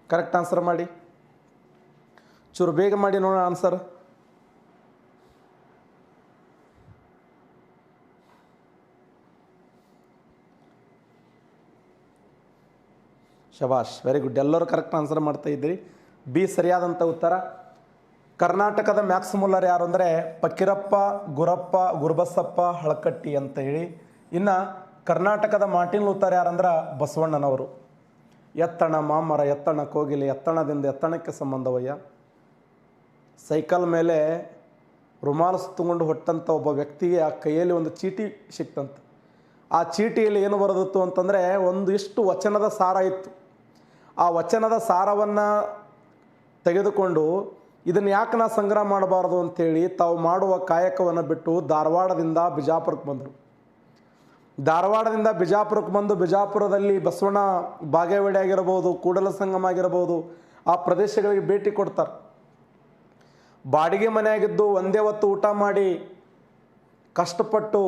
ಕರೆಕ್ಟ್ ಆನ್ಸರ್ ಮಾಡಿ. ಚೂರು ಬೇಗ ಮಾಡಿ ನೋಡೋಣ ಆನ್ಸರ್ ಶಬಾಷ್ ವೆರಿ ಗುಡ್ ಎಲ್ಲರೂ ಕರೆಕ್ಟ್ ಆನ್ಸರ್ ಮಾಡ್ತಾ ಇದ್ದೀರಿ. ಬಿ ಸರಿಯಾದಂಥ ಉತ್ತರ. ಕರ್ನಾಟಕದ ಮ್ಯಾಕ್ಸ್ ಮುಲ್ಲರ್ ಯಾರು ಅಂದರೆ ಪಕ್ಕಿರಪ್ಪ, ಗುರಪ್ಪ, ಗುರುಬಸಪ್ಪ, ಹಳಕಟ್ಟಿ ಅಂತ ಹೇಳಿ. ಇನ್ನು ಕರ್ನಾಟಕದ ಮಾರ್ಟಿನ್ ಲೂಥರ್ ಯಾರಂದ್ರೆ ಬಸವಣ್ಣನವರು. ಎತ್ತಣ ಮಾಮರ, ಎತ್ತಣ ಕೋಗಿಲೆ, ಎತ್ತಣದಿಂದ ಎತ್ತಣಕ್ಕೆ ಸಂಬಂಧವಯ್ಯ. ಸೈಕಲ್ ಮೇಲೆ ರುಮಾಲು ಸುತ್ತಕೊಂಡು ಹೊಟ್ಟಂಥ ಒಬ್ಬ ವ್ಯಕ್ತಿಗೆ ಆ ಕೈಯಲ್ಲಿ ಒಂದು ಚೀಟಿ ಸಿಕ್ತಂತೆ. ಆ ಚೀಟಿಯಲ್ಲಿ ಏನು ಬರೆದಿತ್ತು ಅಂತಂದರೆ ಒಂದಿಷ್ಟು ವಚನದ ಸಾರ ಇತ್ತು. ಆ ವಚನದ ಸಾರವನ್ನು ತೆಗೆದುಕೊಂಡು ಇದನ್ನು ಯಾಕೆ ನಾ ಸಂಗ್ರಹ ಮಾಡಬಾರ್ದು ಅಂಥೇಳಿ ತಾವು ಮಾಡುವ ಕಾಯಕವನ್ನು ಬಿಟ್ಟು ಧಾರವಾಡದಿಂದ ಬಿಜಾಪುರಕ್ಕೆ ಬಂದರು. ಧಾರವಾಡದಿಂದ ಬಿಜಾಪುರಕ್ಕೆ ಬಂದು ಬಿಜಾಪುರದಲ್ಲಿ ಬಸವಣ್ಣ ಬಾಗೇವಾಡಿ ಆಗಿರ್ಬೋದು, ಕೂಡಲ ಸಂಗಮ ಆಗಿರ್ಬೋದು, ಆ ಪ್ರದೇಶಗಳಿಗೆ ಭೇಟಿ ಕೊಡ್ತಾರೆ. ಬಾಡಿಗೆ ಮನೆಯಾಗಿದ್ದು ಒಂದೇ ಹೊತ್ತು ಊಟ ಮಾಡಿ ಕಷ್ಟಪಟ್ಟು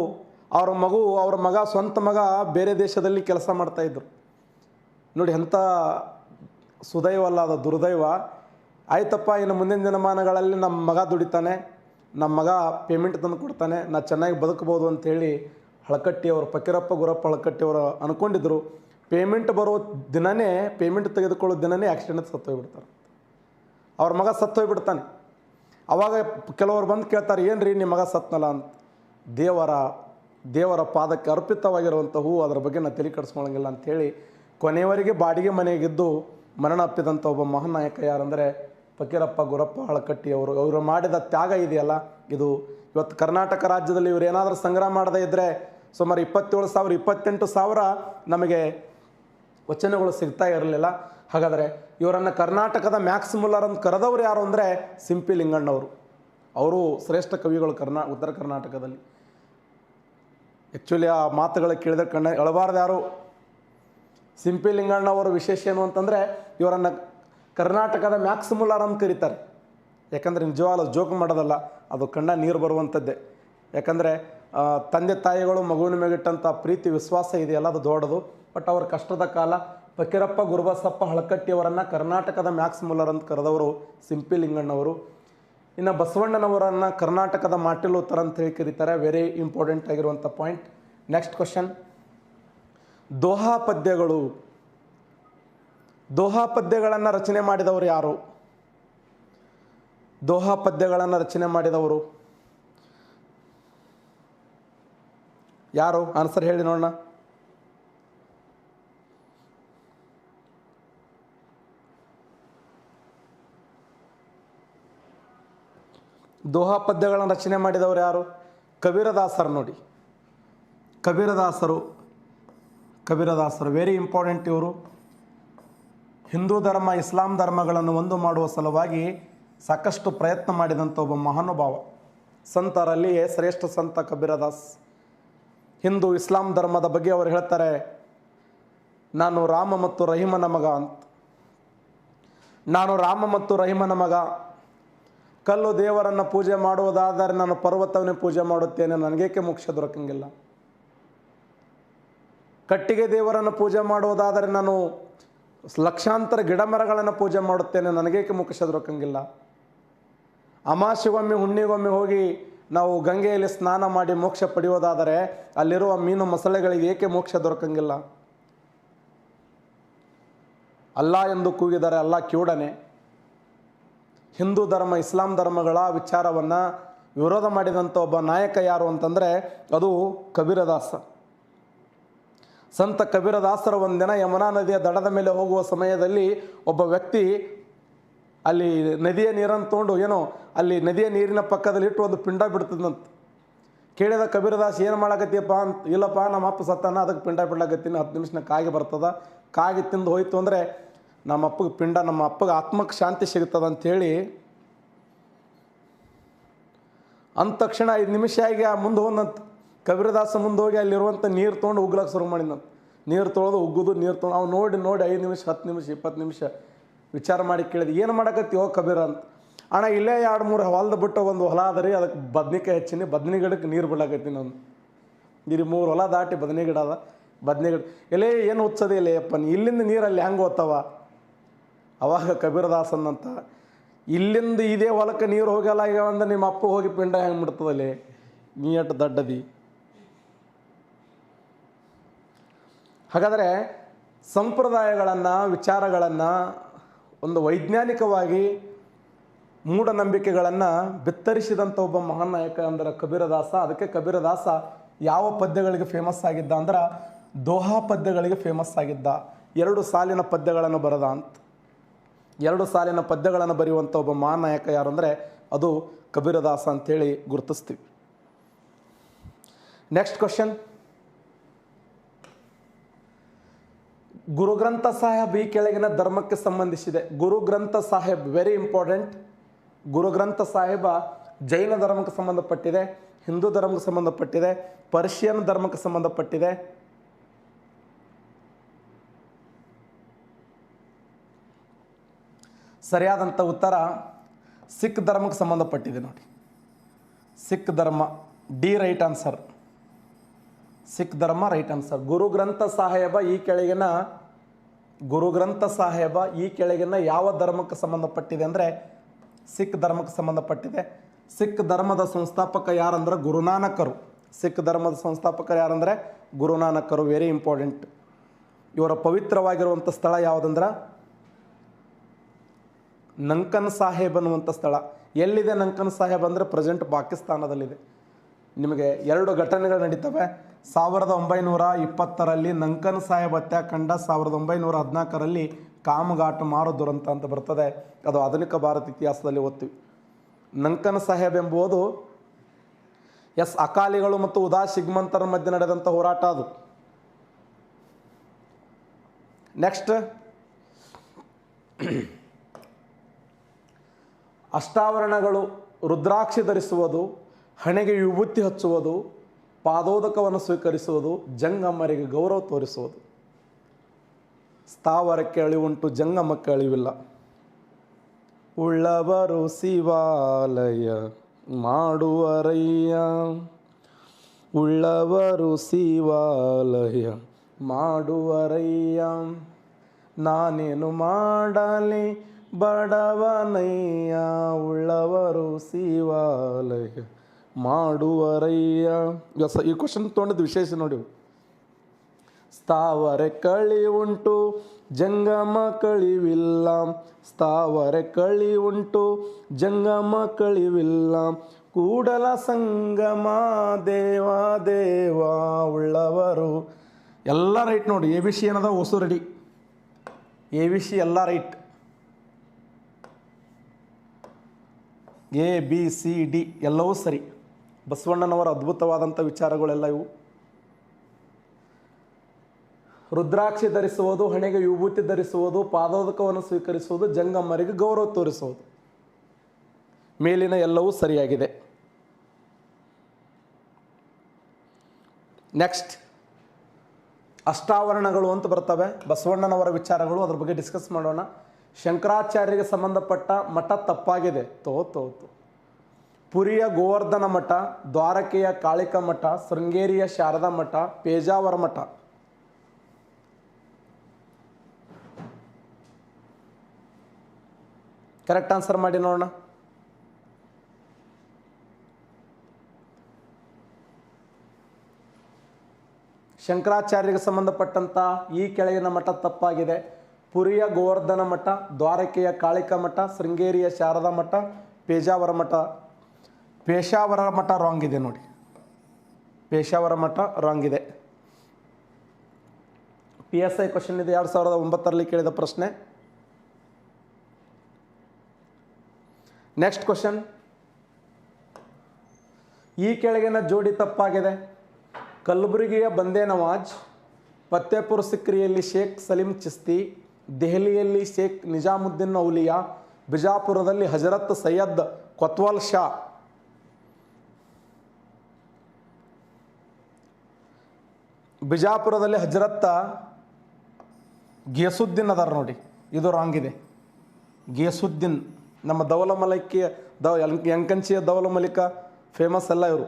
ಅವರ ಮಗು, ಅವ್ರ ಮಗ, ಸ್ವಂತ ಮಗ ಬೇರೆ ದೇಶದಲ್ಲಿ ಕೆಲಸ ಮಾಡ್ತಾಯಿದ್ರು ನೋಡಿ ಎಂಥ ಸುದೈವ ಅಲ್ಲ ಅದು ದುರ್ದೈವ. ಆಯ್ತಪ್ಪ, ಇನ್ನು ಮುಂದಿನ ದಿನಮಾನಗಳಲ್ಲಿ ನಮ್ಮ ಮಗ ದುಡಿತಾನೆ, ನಮ್ಮ ಮಗ ಪೇಮೆಂಟ್ ತಂದು ಕೊಡ್ತಾನೆ, ನಾ ಚೆನ್ನಾಗಿ ಬದುಕ್ಬೋದು ಅಂಥೇಳಿ ಹಳಕಟ್ಟಿಯವರು ಫಕೀರಪ್ಪ ಗುರಪ್ಪ ಹಳಕಟ್ಟಿಯವರು ಅಂದ್ಕೊಂಡಿದ್ರು ಪೇಮೆಂಟ್ ಬರೋ ದಿನನೇ ಪೇಮೆಂಟ್ ತೆಗೆದುಕೊಳ್ಳೋ ದಿನನೇ ಆಕ್ಸಿಡೆಂಟ್ ಸತ್ತೋಗ್ಬಿಡ್ತಾರೆ ಅವ್ರ ಮಗ ಸತ್ತೋಗ್ಬಿಡ್ತಾನೆ ಅವಾಗ ಕೆಲವರು ಬಂದು ಕೇಳ್ತಾರೆ ಏನು ರೀ ನಿಮ್ಮ ಮಗ ಸತ್ನಲ್ಲ? ಅಂತ. ದೇವರ ದೇವರ ಪಾದಕ್ಕೆ ಅರ್ಪಿತವಾಗಿರುವಂಥ ಹೂವು ಅದರ ಬಗ್ಗೆ ನಾನು ತಲೆ ಕೆಡಿಸ್ಕೊಳಂಗಿಲ್ಲ ಅಂಥೇಳಿ ಕೊನೆಯವರೆಗೆ ಬಾಡಿಗೆ ಮನೆಗಿದ್ದು ಮರಣ ಅಪ್ಪಿದಂಥ ಒಬ್ಬ ಮಹಾನಾಯಕ ಯಾರಂದರೆ ಫಕೀರಪ್ಪ ಗುರಪ್ಪ ಹಳಕಟ್ಟಿ ಅವರು ಮಾಡಿದ ತ್ಯಾಗ ಇದೆಯಲ್ಲ? ಇದು ಇವತ್ತು ಕರ್ನಾಟಕ ರಾಜ್ಯದಲ್ಲಿ ಇವರು ಏನಾದರೂ ಸಂಗ್ರಹ ಮಾಡದೇ ಇದ್ದರೆ ಸುಮಾರು ಇಪ್ಪತ್ತೇಳು ಸಾವಿರ, ಇಪ್ಪತ್ತೆಂಟು ಸಾವಿರ ನಮಗೆ ವಚನಗಳು ಸಿಗ್ತಾ ಇರಲಿಲ್ಲ. ಹಾಗಾದರೆ ಇವರನ್ನು ಕರ್ನಾಟಕದ ಮ್ಯಾಕ್ಸ್ ಅಂತ ಕರೆದವರು ಯಾರು ಅಂದರೆ ಸಿಂಪಿ ಲಿಂಗಣ್ಣವರು. ಅವರು ಶ್ರೇಷ್ಠ ಕವಿಗಳು ಕರ್ನಾ, ಉತ್ತರ ಕರ್ನಾಟಕದಲ್ಲಿ. ಆ್ಯಕ್ಚುಲಿ ಆ ಮಾತುಗಳು ಕೇಳಿದ ಕಣ್ಣ ಹೇಳಬಾರ್ದು ಯಾರು? ಸಿಂಪಿ ಲಿಂಗಣ್ಣವರ ವಿಶೇಷ ಏನು ಅಂತಂದರೆ ಇವರನ್ನು ಕರ್ನಾಟಕದ ಮ್ಯಾಕ್ಸ್ ಮುಲ್ಲರ್ ಅಂತ ಕರೀತಾರೆ. ಯಾಕಂದರೆ ನಿಜವಾಗ್ಲೂ ಜೋಕ್ ಮಾಡೋದಲ್ಲ, ಅದು ಕಣ್ಣ ನೀರು ಬರುವಂಥದ್ದೇ. ಯಾಕಂದರೆ ತಂದೆ ತಾಯಿಗಳು ಮಗುವಿನ ಮೇಗಿಟ್ಟಂಥ ಪ್ರೀತಿ, ವಿಶ್ವಾಸ ಇದೆಯಲ್ಲ, ಅದು ದೊಡ್ಡದು. ಬಟ್ ಅವ್ರ ಕಷ್ಟದ ಕಾಲ ಫಕೀರಪ್ಪ ಗುರುಬಸಪ್ಪ ಹಳಕಟ್ಟಿಯವರನ್ನು ಕರ್ನಾಟಕದ ಮ್ಯಾಕ್ಸ್ ಮುಲ್ಲರ್ ಅಂತ ಕರೆದವರು ಸಿಂಪಿ ಲಿಂಗಣ್ಣವರು. ಇನ್ನು ಬಸವಣ್ಣನವರನ್ನು ಕರ್ನಾಟಕದ ಮಾಟಿಲು ಉತ್ತರ ಅಂತ ಹೇಳಿ ಕರೀತಾರೆ. ವೆರಿ ಇಂಪಾರ್ಟೆಂಟ್ ಆಗಿರುವಂಥ ಪಾಯಿಂಟ್ ನೆಕ್ಸ್ಟ್ ಕ್ವಶನ್ ದೋಹಾ ಪದ್ಯಗಳು ದೋಹಾ ಪದ್ಯಗಳನ್ನು ರಚನೆ ಮಾಡಿದವರು ಯಾರು? ದೋಹಾ ಪದ್ಯಗಳನ್ನು ರಚನೆ ಮಾಡಿದವರು ಯಾರು? ಆನ್ಸರ್ ಹೇಳಿ ನೋಡೋಣ. ದೋಹಾ ಪದ್ಯಗಳನ್ನು ರಚನೆ ಮಾಡಿದವರು ಯಾರು? ಕಬೀರದಾಸರು ನೋಡಿ. ಕಬೀರದಾಸರು ಕಬೀರದಾಸರು ವೆರಿ ಇಂಪಾರ್ಟೆಂಟ್ ಇವರು. ಹಿಂದೂ ಧರ್ಮ, ಇಸ್ಲಾಂ ಧರ್ಮಗಳನ್ನು ಒಂದು ಮಾಡುವ ಸಲುವಾಗಿ ಸಾಕಷ್ಟು ಪ್ರಯತ್ನ ಮಾಡಿದಂಥ ಒಬ್ಬ ಮಹಾನುಭಾವ ಸಂತರಲ್ಲಿಯೇ ಶ್ರೇಷ್ಠ ಸಂತ ಕಬೀರದಾಸ್. ಹಿಂದೂ ಇಸ್ಲಾಂ ಧರ್ಮದ ಬಗ್ಗೆ ಅವರು ಹೇಳ್ತಾರೆ, ನಾನು ರಾಮ ಮತ್ತು ರಹಿಮನ ಮಗ ಅಂತ. ನಾನು ರಾಮ ಮತ್ತು ರಹಿಮನ ಮಗ. ಕಲ್ಲು ದೇವರನ್ನು ಪೂಜೆ ಮಾಡುವುದಾದರೆ ನಾನು ಪರ್ವತವನ್ನೇ ಪೂಜೆ ಮಾಡುತ್ತೇನೆ, ನನಗೇಕೆ ಮೋಕ್ಷ ದೊರಕಂಗಿಲ್ಲ. ಕಟ್ಟಿಗೆ ದೇವರನ್ನು ಪೂಜೆ ಮಾಡುವುದಾದರೆ ನಾನು ಲಕ್ಷಾಂತರ ಗಿಡ ಮರಗಳನ್ನು ಪೂಜೆ ಮಾಡುತ್ತೇನೆ, ನನಗೇಕೆ ಮೋಕ್ಷ ದೊರಕಂಗಿಲ್ಲ ಅಮಾಸೆಗೊಮ್ಮೆ ಹುಣ್ಣಿಗೊಮ್ಮೆ ಹೋಗಿ ನಾವು ಗಂಗೆಯಲ್ಲಿ ಸ್ನಾನ ಮಾಡಿ ಮೋಕ್ಷ ಪಡೆಯೋದಾದರೆ ಅಲ್ಲಿರುವ ಮೀನು ಮೊಸಳೆಗಳಿಗೆ ಏಕೆ ಮೋಕ್ಷ ದೊರಕಂಗಿಲ್ಲ? ಅಲ್ಲ ಎಂದು ಕೂಗಿದರೆ ಅಲ್ಲ ಕಿವುಡನೆ ಹಿಂದೂ ಧರ್ಮ, ಇಸ್ಲಾಂ ಧರ್ಮಗಳ ವಿಚಾರವನ್ನು ವಿರೋಧ ಮಾಡಿದಂಥ ಒಬ್ಬ ನಾಯಕ ಯಾರು ಅಂತಂದರೆ ಅದು ಕಬೀರದಾಸ. ಸಂತ ಕಬೀರದಾಸರ ಒಂದಿನ ಯಮುನಾ ನದಿಯ ದಡದ ಮೇಲೆ ಹೋಗುವ ಸಮಯದಲ್ಲಿ ಒಬ್ಬ ವ್ಯಕ್ತಿ ಅಲ್ಲಿ ನದಿಯ ನೀರನ್ನು ತೊಗೊಂಡು ಏನೋ ಅಲ್ಲಿ ನದಿಯ ನೀರಿನ ಪಕ್ಕದಲ್ಲಿ ಇಟ್ಟು ಒಂದು ಪಿಂಡ ಬಿಡ್ತದಂತ ಕೇಳಿದ ಕಬೀರದಾಸ್ ಏನು ಮಾಡಕತ್ತೀಯಪ್ಪ ಅಂತ, ಇಲ್ಲಪ್ಪ, ನಮ್ಮ ಅಪ್ಪ ಸತ್ತಾನ, ಅದಕ್ಕೆ ಪಿಂಡ ಬಿಡ್ಲಾಕತ್ತೀನಿ, ಹತ್ತು ನಿಮಿಷನ ಕಾಗೆ ಬರ್ತದ. ಕಾಗಿ ತಿಂದು ಹೋಯ್ತು ಅಂದರೆ ನಮ್ಮ ಅಪ್ಪಗೆ ಪಿಂಡ, ನಮ್ಮ ಅಪ್ಪಗೆ ಆತ್ಮಕ್ಕೆ ಶಾಂತಿ ಸಿಗ್ತದ ಅಂಥೇಳಿ ಅಂದ ತಕ್ಷಣ ಐದು ನಿಮಿಷ ಆಗಿ ಮುಂದೆ ಹೋದಂತ. ಕಬೀರದಾಸ ಮುಂದೆ ಹೋಗಿ ಅಲ್ಲಿರುವಂಥ ನೀರು ತೊಗೊಂಡು ಉಗ್ಲಕ್ಕೆ ಶುರು ಮಾಡಿದಂತ ನೀರು ತೊಳೆದು ಉಗ್ಗುದು, ನೀರು ತೊಗೊಂಡು ಅವ್ನು ನೋಡಿ ನೋಡಿ ಐದು ನಿಮಿಷ, ಹತ್ತು ನಿಮಿಷ, ಇಪ್ಪತ್ತು ನಿಮಿಷ ವಿಚಾರ ಮಾಡಿ ಕೇಳಿದ. ಏನು ಮಾಡಕತ್ತಿ ಹೋಗಿ ಕಬೀರ ಅಂತ. ಅಣ್ಣ, ಇಲ್ಲೇ ಎರಡು ಮೂರು ಹೊಲದ ಬಿಟ್ಟು ಒಂದು ಹೊಲ ಅದ ರೀ, ಅದಕ್ಕೆ ಬದ್ನಿಕಾಯಿ ಹಚ್ಚಿನಿ, ಬದ್ನಿ ಗಿಡಕ್ಕೆ ನೀರು ಬಿಡಾಕತ್ತಿ ನಾನು. ಇಲ್ಲಿ ಮೂರು ಹೊಲ ದಾಟಿ ಬದನೆ ಗಿಡ ಅದ, ಬದನೆ ಗಿಡ. ಎಲೆ ಏನು ಹುಚ್ಚದೆ ಇಲ್ಲ ಇಲ್ಲಿಂದ ನೀರು ನೀರಲ್ಲಿ ಹೆಂಗೆ ಓದ್ತಾವ? ಅವಾಗ ಕಬೀರದಾಸನ್ನಂತ ಇಲ್ಲಿಂದ ಇದೇ ಹೊಲಕ್ಕೆ ನೀರು ಹೋಗಲ್ಲ ಈಗ ಅಂದ್ರೆ ನಿಮ್ಮ ಅಪ್ಪ ಹೋಗಿ ಪಿಂಡ ಹೆಂಗೆ ಬಿಡ್ತದಲ್ಲಿ ನೀ ದಡ್ಡದಿ? ಹಾಗಾದರೆ ಸಂಪ್ರದಾಯಗಳನ್ನು, ವಿಚಾರಗಳನ್ನು ಒಂದು ವೈಜ್ಞಾನಿಕವಾಗಿ ಮೂಢನಂಬಿಕೆಗಳನ್ನು ಬಿತ್ತರಿಸಿದಂಥ ಒಬ್ಬ ಮಹಾನ್ ನಾಯಕ ಅಂದ್ರೆ ಕಬೀರದಾಸ. ಅದಕ್ಕೆ ಕಬೀರದಾಸ ಯಾವ ಪದ್ಯಗಳಿಗೆ ಫೇಮಸ್ ಆಗಿದ್ದ ಅಂದ್ರೆ ದೋಹಾ ಪದ್ಯಗಳಿಗೆ ಫೇಮಸ್ ಆಗಿದ್ದ. ಎರಡು ಸಾಲಿನ ಪದ್ಯಗಳನ್ನು ಬರೆದ ಅಂತ. ಎರಡು ಸಾಲಿನ ಪದ್ಯಗಳನ್ನು ಬರೆಯುವಂಥ ಒಬ್ಬ ಮಹಾನ್ ನಾಯಕ ಯಾರು ಅಂದರೆ ಅದು ಕಬೀರದಾಸ ಅಂತೇಳಿ ಗುರುತಿಸ್ತೀವಿ. ನೆಕ್ಸ್ಟ್ ಕ್ವಶನ್ ಗುರುಗ್ರಂಥ ಸಾಹೇಬ್ ಈ ಕೆಳಗಿನ ಧರ್ಮಕ್ಕೆ ಸಂಬಂಧಿಸಿದೆ. ಗುರುಗ್ರಂಥ ಸಾಹೇಬ್ ವೆರಿ ಇಂಪಾರ್ಟೆಂಟ್ ಗುರುಗ್ರಂಥ ಸಾಹೇಬ ಜೈನ ಧರ್ಮಕ್ಕೆ ಸಂಬಂಧಪಟ್ಟಿದೆ, ಹಿಂದೂ ಧರ್ಮಕ್ಕೆ ಸಂಬಂಧಪಟ್ಟಿದೆ, ಪರ್ಷಿಯನ್ ಧರ್ಮಕ್ಕೆ ಸಂಬಂಧಪಟ್ಟಿದೆ. ಸರಿಯಾದಂಥ ಉತ್ತರ ಸಿಖ್ ಧರ್ಮಕ್ಕೆ ಸಂಬಂಧಪಟ್ಟಿದೆ ನೋಡಿ. ಸಿಖ್ ಧರ್ಮ, ಡಿ ರೈಟ್ ಆನ್ಸರ್. ಸಿಖ್ ಧರ್ಮ, ರೈಟ್ ಆನ್ಸರ್. ಗುರುಗ್ರಂಥ ಸಾಹೇಬ ಈ ಕೆಳಗಿನ ಗುರುಗ್ರಂಥ ಸಾಹೇಬ ಈ ಕೆಳಗಿನ ಯಾವ ಧರ್ಮಕ್ಕೆ ಸಂಬಂಧಪಟ್ಟಿದೆ ಅಂದರೆ ಸಿಖ್ ಧರ್ಮಕ್ಕೆ ಸಂಬಂಧಪಟ್ಟಿದೆ. ಸಿಖ್ ಧರ್ಮದ ಸಂಸ್ಥಾಪಕ ಯಾರಂದ್ರೆ ಗುರುನಾನಕರು. ಸಿಖ್ ಧರ್ಮದ ಸಂಸ್ಥಾಪಕರು ಯಾರಂದರೆ ಗುರುನಾನಕರು. ವೆರಿ ಇಂಪಾರ್ಟೆಂಟ್ ಇವರ ಪವಿತ್ರವಾಗಿರುವಂಥ ಸ್ಥಳ ಯಾವುದಂದ್ರೆ ನಂಕನ್ ಸಾಹೇಬ್ ಅನ್ನುವಂಥ ಸ್ಥಳ. ಎಲ್ಲಿದೆ ನಂಕನ್ ಸಾಹೇಬ್ ಅಂದರೆ ಪ್ರೆಸೆಂಟ್ ಪಾಕಿಸ್ತಾನದಲ್ಲಿದೆ. ನಿಮಗೆ ಎರಡು ಘಟನೆಗಳು ನಡೀತವೆ. ಸಾವಿರದ ಒಂಬೈನೂರ ಇಪ್ಪತ್ತರಲ್ಲಿ ನಂಕನ್ ಸಾಹೇಬ್ ಹತ್ಯಾಕಾಂಡ ಸಾವಿರದ ಒಂಬೈನೂರ ಹದಿನಾಲ್ಕರಲ್ಲಿ ಕಾಮಘಾಟ್ ಮಾರು ದುರಂತ ಅಂತ ಬರ್ತದೆ. ಅದು ಆಧುನಿಕ ಭಾರತ ಇತಿಹಾಸದಲ್ಲಿ ಓದ್ತೀವಿ ನಂಕನ ಸಾಹೇಬ್ ಎಂಬುದು ಎಸ್ ಅಕಾಲಿಗಳು ಮತ್ತು ಉದಾ ಸಿಗ್ಮಂತರ ಮಧ್ಯೆ ನಡೆದಂಥ ಹೋರಾಟ ಅದು. ನೆಕ್ಸ್ಟ್. ಅಷ್ಟಾವರಣಗಳು ರುದ್ರಾಕ್ಷಿ ಧರಿಸುವುದು ಹಣೆಗೆ ವಿಭೂತಿ ಹಚ್ಚುವುದು, ಪಾದೋದಕವನ್ನು ಸ್ವೀಕರಿಸುವುದು, ಜಂಗಮ್ಮರಿಗೆ ಗೌರವ ತೋರಿಸುವುದು. ಸ್ಥಾವರಕ್ಕೆ ಅಳಿವುಂಟು ಜಂಗಮಕ್ಕೆ ಅಳಿವಿಲ್ಲ ಉಳ್ಳವರು ಶಿವಾಲಯ ಮಾಡುವರಯ್ಯ. ಉಳ್ಳವರು ಶಿವಾಲಯ ಮಾಡುವರಯ್ಯ. ನಾನೇನು ಮಾಡಲಿ ಬಡವನಯ್ಯ. ಉಳ್ಳವರು ಶಿವಾಲಯ ಮಾಡುವರಯ್ಯ. ಈ ಕ್ವಶನ್ ತೊಗೊಂಡಿದ್ದು ವಿಶೇಷ ನೋಡಿ. ಸ್ಥಾವರೆ ಕಳಿ ಉಂಟು, ಜಂಗಮ ಕಳಿವಿಲ್ಲ. ಸ್ಥಾವರೆ ಕಳಿ ಉಂಟು, ಜಂಗಮ ಕಳಿವಿಲ್ಲ. ಕೂಡಲ ಸಂಗಮ ದೇವ ದೇವ ಉಳ್ಳವರು. ಎಲ್ಲ ರೈಟ್ ನೋಡಿ. ಎ ಬಿ ಸಿ ಏನದ ಹೊಸು ರೆಡಿ ಎ ಬಿ ಸಿ ಎಲ್ಲ right A B C D ಎಲ್ಲವೂ ಸರಿ. ಬಸವಣ್ಣನವರ ಅದ್ಭುತವಾದಂಥ ವಿಚಾರಗಳೆಲ್ಲ ಇವು. ರುದ್ರಾಕ್ಷಿ ಧರಿಸುವುದು, ಹಣೆಗೆ ವಿಭೂತಿ ಧರಿಸುವುದು, ಪಾದೋದಕವನ್ನು ಸ್ವೀಕರಿಸುವುದು, ಜಂಗಮ್ಮರಿಗೆ ಗೌರವ ತೋರಿಸುವುದು. ಮೇಲಿನ ಎಲ್ಲವೂ ಸರಿಯಾಗಿದೆ. ನೆಕ್ಸ್ಟ್, ಅಷ್ಟಾವರಣಗಳು ಅಂತ ಬರ್ತವೆ. ಬಸವಣ್ಣನವರ ವಿಚಾರಗಳು ಅದ್ರ ಬಗ್ಗೆ ಡಿಸ್ಕಸ್ ಮಾಡೋಣ. ಶಂಕರಾಚಾರ್ಯರಿಗೆ ಸಂಬಂಧಪಟ್ಟ ಮಠ ತಪ್ಪಾಗಿದೆ. ತೋ ತೋ ಪುರಿಯ ಗೋವರ್ಧನ ಮಠ, ದ್ವಾರಕೆಯ ಕಾಳಿಕ ಮಠ, ಶೃಂಗೇರಿಯ ಶಾರದಾ ಮಠ, ಪೇಜಾವರ ಮಠ. ಕರೆಕ್ಟ್ ಆನ್ಸರ್ ಮಾಡಿ ನೋಡೋಣ. ಶಂಕರಾಚಾರ್ಯರಿಗೆ ಸಂಬಂಧಪಟ್ಟಂಥ ಈ ಕೆಳಗಿನ ಮಠ ತಪ್ಪಾಗಿದೆ. ಪುರಿಯ ಗೋವರ್ಧನ ಮಠ, ದ್ವಾರಕೆಯ ಕಾಳಿಕ ಮಠ, ಶೃಂಗೇರಿಯ ಶಾರದಾ ಮಠ, ಪೇಜಾವರ ಮಠ. ಪೇಶಾವರ ಮಠ ರಾಂಗ್ ಇದೆ ನೋಡಿ. ಪೇಶಾವರ ಮಠ ರಾಂಗ್ ಇದೆ. ಪಿ ಎಸ್ ಐ ಕ್ವಶನ್ ಇದೆ, ಎರಡು ಸಾವಿರದ ಒಂಬತ್ತರಲ್ಲಿ ಕೇಳಿದ ಪ್ರಶ್ನೆ. ನೆಕ್ಸ್ಟ್ ಕ್ವಶನ್ ಈ ಕೆಳಗಿನ ಜೋಡಿ ತಪ್ಪಾಗಿದೆ. ಕಲಬುರಗಿಯ ಬಂದೇ ನವಾಜ್ ಫತ್ತೇಪುರ್ ಸಿಕ್ರಿಯಲ್ಲಿ ಶೇಖ್ ಸಲೀಂ ಚಿಸ್ತಿ, ದೆಹಲಿಯಲ್ಲಿ ಶೇಖ್ ನಿಜಾಮುದ್ದೀನ್ ಔಲಿಯಾ, ಬಿಜಾಪುರದಲ್ಲಿ ಹಜರತ್ ಸೈಯದ್ ಕೊತ್ವಾಲ್ ಶಾ. ಬಿಜಾಪುರದಲ್ಲಿ ಹಜರತ್ತ ಗೇಸುದ್ದೀನ್ ಅದಾರ ನೋಡಿ. ಇದು ರಾಂಗ್ ಇದೆ. ಗಿಯಸುದ್ದೀನ್, ನಮ್ಮ ದೌಲ ದವ ಯಂಕಂಚಿಯ ಮಲಿಕ ಫೇಮಸ್ ಎಲ್ಲ ಇವರು.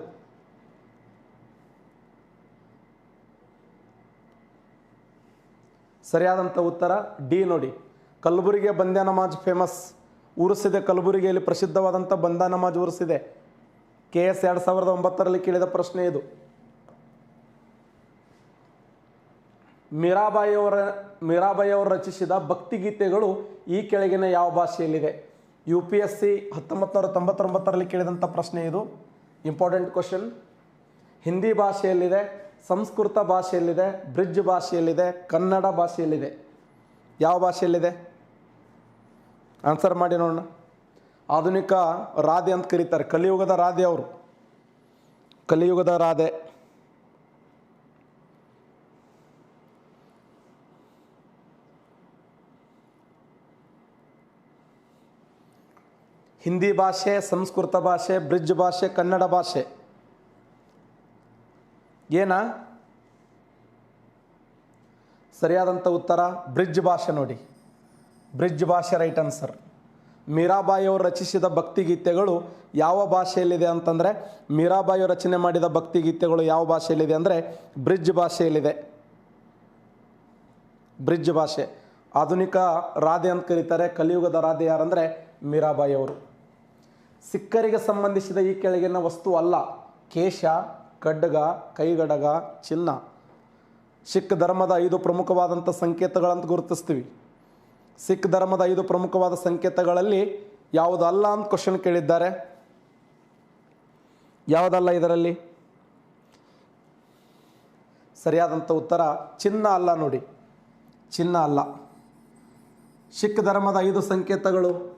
ಸರಿಯಾದಂಥ ಉತ್ತರ ಡಿ ನೋಡಿ. ಕಲಬುರಗಿಯ ಬಂದ್ಯಾ ನಮಾಜ್ ಫೇಮಸ್ ಉರಿಸಿದೆ ಕಲಬುರಗಿಯಲ್ಲಿ ಪ್ರಸಿದ್ಧವಾದಂಥ ಬಂದ ನಮಾಜ್ ಉರಿಸಿದೆ. ಕೆ ಎಸ್ ಎರಡು ಸಾವಿರದ ಒಂಬತ್ತರಲ್ಲಿ ಕೇಳಿದ ಪ್ರಶ್ನೆ ಇದು. ಮೀರಾಬಾಯಿಯವರ, ಮೀರಾಬಾಯಿಯವರು ರಚಿಸಿದ ಭಕ್ತಿಗೀತೆಗಳು ಈ ಕೆಳಗಿನ ಯಾವ ಭಾಷೆಯಲ್ಲಿದೆ? ಯು ಪಿ ಎಸ್ ಸಿ ಹತ್ತೊಂಬತ್ತು ತೊಂಬತ್ತೊಂಬತ್ತರಲ್ಲಿ ಕೇಳಿದಂಥ ಪ್ರಶ್ನೆ ಇದು. ಇಂಪಾರ್ಟೆಂಟ್ ಕ್ವಶನ್ ಹಿಂದಿ ಭಾಷೆಯಲ್ಲಿದೆ, ಸಂಸ್ಕೃತ ಭಾಷೆಯಲ್ಲಿದೆ ಬ್ರಿಜ್ ಭಾಷೆಯಲ್ಲಿದೆ, ಕನ್ನಡ ಭಾಷೆಯಲ್ಲಿದೆ. ಯಾವ ಭಾಷೆಯಲ್ಲಿದೆ? ಆನ್ಸರ್ ಮಾಡಿ ನೋಡೋಣ. ಆಧುನಿಕ ರಾಧೆ ಅಂತ ಕರೀತಾರೆ. ಕಲಿಯುಗದ ರಾಧೆ ಅವರು. ಕಲಿಯುಗದ ರಾಧೆ. ಹಿಂದಿ ಭಾಷೆ, ಸಂಸ್ಕೃತ ಭಾಷೆ ಬ್ರಿಜ್ ಭಾಷೆ, ಕನ್ನಡ ಭಾಷೆ. ಏನಾ? ಸರಿಯಾದಂಥ ಉತ್ತರ ಬ್ರಿಜ್ ಭಾಷೆ ನೋಡಿ. ಬ್ರಿಜ್ ಭಾಷೆ ರೈಟ್ ಆನ್ಸರ್. ಮೀರಾಬಾಯಿಯವರು ರಚಿಸಿದ ಭಕ್ತಿಗೀತೆಗಳು ಯಾವ ಭಾಷೆಯಲ್ಲಿದೆ ಅಂತಂದರೆ, ಮೀರಾಬಾಯಿ ರಚನೆ ಮಾಡಿದ ಭಕ್ತಿಗೀತೆಗಳು ಯಾವ ಭಾಷೆಯಲ್ಲಿದೆ ಅಂದರೆ ಬ್ರಿಜ್ ಭಾಷೆಯಲ್ಲಿದೆ. ಬ್ರಿಜ್ ಭಾಷೆ. ಆಧುನಿಕ ರಾಧೆ ಅಂತ ಕರೀತಾರೆ, ಕಲಿಯುಗದ ರಾಧೆ ಯಾರಂದರೆ ಮೀರಾಬಾಯಿ ಅವರು. ಸಿಕ್ಕರಿಗೆ ಸಂಬಂಧಿಸಿದ ಈ ಕೆಳಗಿನ ವಸ್ತು ಅಲ್ಲ. ಕೇಶ ಖಡ್ಗ ಕೈಗಡಗ, ಚಿನ್ನ. ಸಿಖ್ ಧರ್ಮದ ಐದು ಪ್ರಮುಖವಾದಂಥ ಸಂಕೇತಗಳಂತ ಗುರುತಿಸ್ತೀವಿ. ಸಿಖ್ ಧರ್ಮದ ಐದು ಪ್ರಮುಖವಾದ ಸಂಕೇತಗಳಲ್ಲಿ ಯಾವುದಲ್ಲ ಅಂತ ಕ್ವಶನ್ ಕೇಳಿದ್ದಾರೆ. ಯಾವುದಲ್ಲ ಇದರಲ್ಲಿ? ಸರಿಯಾದಂಥ ಉತ್ತರ, ಚಿನ್ನ ಅಲ್ಲ ನೋಡಿ. ಚಿನ್ನ ಅಲ್ಲ. ಸಿಖ್ ಧರ್ಮದ ಐದು ಸಂಕೇತಗಳು.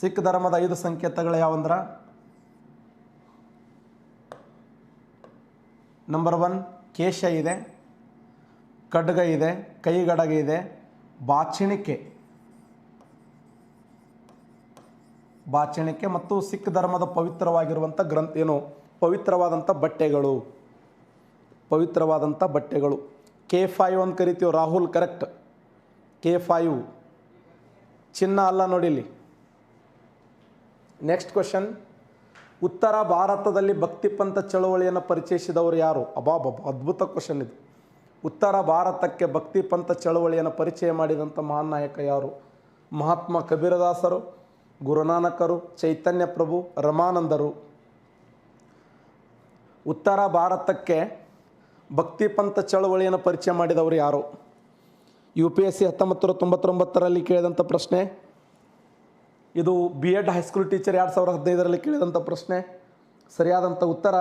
ಸಿಖ್ ಧರ್ಮದ ಐದು ಸಂಕೇತಗಳು ಯಾವಂದ್ರ ನಂಬರ್ ಒನ್ ಕೇಶ ಇದೆ, ಖಡ್ಗ ಇದೆ, ಕೈಗಡಗ ಇದೆ, ಬಾಚಣಿಕೆ. ಬಾಚಣಿಕೆ ಮತ್ತು ಸಿಖ್ ಧರ್ಮದ ಪವಿತ್ರವಾಗಿರುವಂಥ ಗ್ರಂಥ, ಏನು? ಪವಿತ್ರವಾದಂಥ ಬಟ್ಟೆಗಳು. ಪವಿತ್ರವಾದಂಥ ಬಟ್ಟೆಗಳು. ಕೆ ಫೈವ್ ಅಂತ ಕರಿತೀವಿ ರಾಹುಲ್ ಕರೆಕ್ಟ್ ಕೆ ಫೈವ್. ಚಿನ್ನ ಅಲ್ಲ ನೋಡಿಲಿ ನೆಕ್ಸ್ಟ್ ಕ್ವಶನ್ ಉತ್ತರ ಭಾರತದಲ್ಲಿ ಭಕ್ತಿಪಂಥ ಚಳವಳಿಯನ್ನು ಪರಿಚಯಿಸಿದವರು ಯಾರು? ಅಬಾಬ ಅದ್ಭುತ ಕ್ವಶನ್ ಇದು. ಉತ್ತರ ಭಾರತಕ್ಕೆ ಭಕ್ತಿಪಂಥ ಚಳವಳಿಯನ್ನು ಪರಿಚಯ ಮಾಡಿದಂಥ ಮಹಾನ್ ನಾಯಕ ಯಾರು? ಮಹಾತ್ಮ ಕಬೀರದಾಸರು, ಗುರುನಾನಕರು, ಚೈತನ್ಯ ಪ್ರಭು, ರಮಾನಂದರು. ಉತ್ತರ ಭಾರತಕ್ಕೆ ಭಕ್ತಿಪಂಥ ಚಳವಳಿಯನ್ನು ಪರಿಚಯ ಮಾಡಿದವರು ಯಾರು? ಯು ಪಿ ಎಸ್ ಸಿ ಹತ್ತೊಂಬತ್ತು ತೊಂಬತ್ತೊಂಬತ್ತರಲ್ಲಿ ಕೇಳಿದಂಥ ಪ್ರಶ್ನೆ. ಇದು ಬಿ ಎಡ್ ಹೈಸ್ಕೂಲ್ ಟೀಚರ್ ಎರಡು ಸಾವಿರದ ಹದಿನೈದರಲ್ಲಿ ಕೇಳಿದಂಥ ಪ್ರಶ್ನೆ. ಸರಿಯಾದಂಥ ಉತ್ತರ?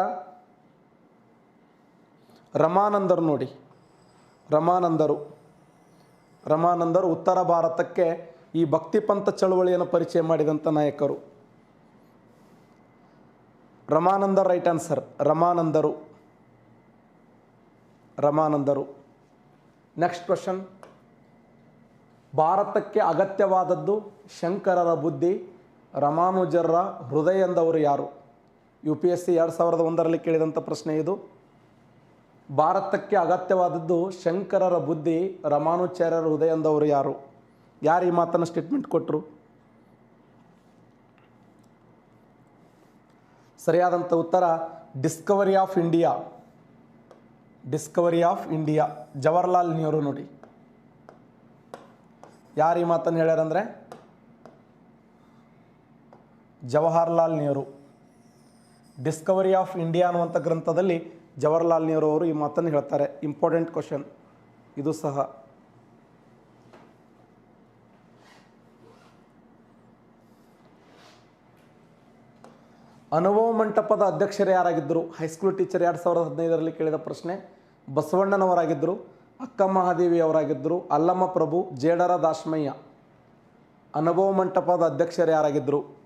ರಮಾನಂದರು ನೋಡಿ. ರಮಾನಂದರು. ರಮಾನಂದರು ಉತ್ತರ ಭಾರತಕ್ಕೆ ಈ ಭಕ್ತಿಪಂಥ ಚಳವಳಿಯನ್ನು ಪರಿಚಯ ಮಾಡಿದಂಥ ನಾಯಕರು. ರಮಾನಂದರ್ ರೈಟ್ ಆನ್ಸರ್ ರಮಾನಂದರು. ರಮಾನಂದರು. ನೆಕ್ಸ್ಟ್ ಕ್ವಶನ್ ಭಾರತಕ್ಕೆ ಅಗತ್ಯವಾದದ್ದು ಶಂಕರರ ಬುದ್ಧಿ ರಮಾನುಜರ ಹೃದಯ ಎಂದವರು ಯಾರು? ಯು ಪಿ ಎಸ್ ಸಿ ಎರಡು ಸಾವಿರದ ಒಂದರಲ್ಲಿ ಕೇಳಿದಂಥ ಪ್ರಶ್ನೆ ಇದು. ಭಾರತಕ್ಕೆ ಅಗತ್ಯವಾದದ್ದು ಶಂಕರರ ಬುದ್ಧಿ ರಮಾನುಚಾರ್ಯರ ಹೃದಯ ಎಂದವರು ಯಾರು? ಯಾರು ಈ ಮಾತನ್ನು ಸ್ಟೇಟ್ಮೆಂಟ್ ಕೊಟ್ಟರು ಸರಿಯಾದಂಥ ಉತ್ತರ Discovery of India Discovery of India Jawaharlal Nehru ನೋಡಿ. ಯಾರು ಈ ಮಾತನ್ನು ಹೇಳ್ಯಾರಂದರೆ? Jawaharlal Nehru. Discovery of India ಅನ್ನುವಂಥ ಗ್ರಂಥದಲ್ಲಿ ಜವಹರ್ಲಾಲ್ ನೆಹರು ಅವರು ಈ ಮಾತನ್ನು ಹೇಳ್ತಾರೆ. ಇಂಪಾರ್ಟೆಂಟ್ ಕ್ವಶನ್ ಇದು ಸಹ. ಅನುಭವ ಮಂಟಪದ ಅಧ್ಯಕ್ಷರು ಯಾರಾಗಿದ್ದರು? ಹೈಸ್ಕೂಲ್ ಟೀಚರ್ ಎರಡು ಸಾವಿರದ ಹದಿನೈದರಲ್ಲಿ ಕೇಳಿದ ಪ್ರಶ್ನೆ. ಬಸವಣ್ಣನವರಾಗಿದ್ದರು. ಅಕ್ಕ ಮಹಾದೇವಿ ಅವರಾಗಿದ್ದರು ಅಲ್ಲಮ್ಮ ಪ್ರಭು ಜೇಡರ ದಾಶ್ಮಯ್ಯ. ಅನುಭವ ಮಂಟಪದ ಅಧ್ಯಕ್ಷರು ಯಾರಾಗಿದ್ದರು?